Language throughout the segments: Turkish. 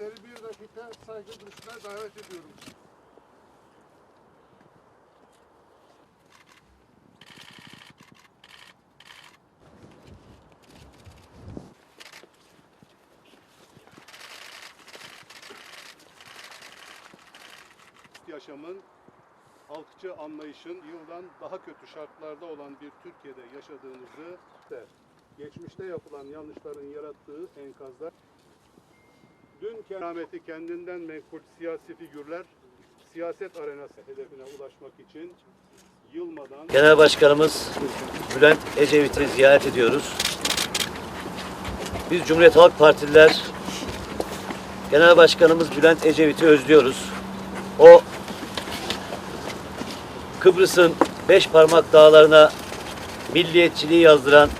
Sizleri bir dakika saygı duruşuna davet ediyorum. yaşamın, halkçı anlayışın yıldan daha kötü şartlarda olan bir Türkiye'de yaşadığınızı geçmişte yapılan yanlışların yarattığı enkazlar Dün kerameti kendinden menkul siyasi figürler siyaset arenası hedefine ulaşmak için yılmadan Genel Başkanımız Bülent Ecevit'i ziyaret ediyoruz. Biz Cumhuriyet Halk Partililer Genel Başkanımız Bülent Ecevit'i özlüyoruz. O Kıbrıs'ın beş parmak dağlarına milliyetçiliği yazdıran,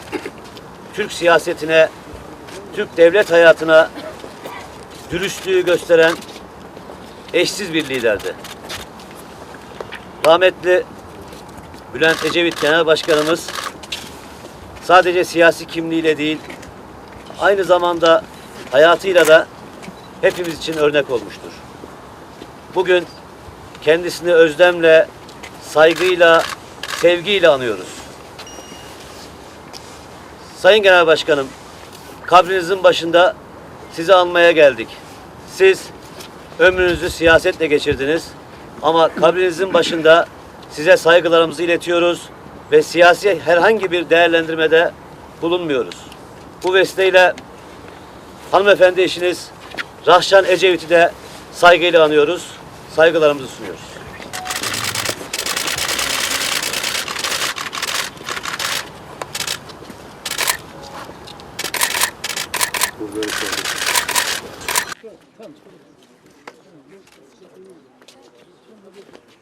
Türk siyasetine, Türk devlet hayatına dürüstlüğü gösteren eşsiz bir liderdi. Rahmetli Bülent Ecevit Genel Başkanımız sadece siyasi kimliğiyle değil, aynı zamanda hayatıyla da hepimiz için örnek olmuştur. Bugün kendisini özlemle, saygıyla, sevgiyle anıyoruz. Sayın Genel Başkanım, kabrinizin başında sizi anmaya geldik. Siz ömrünüzü siyasetle geçirdiniz ama kabrinizin başında size saygılarımızı iletiyoruz ve siyasi herhangi bir değerlendirmede bulunmuyoruz. Bu vesileyle hanımefendi eşiniz Rahşan Ecevit'i de saygıyla anıyoruz, saygılarımızı sunuyoruz. böyle söyleyeyim.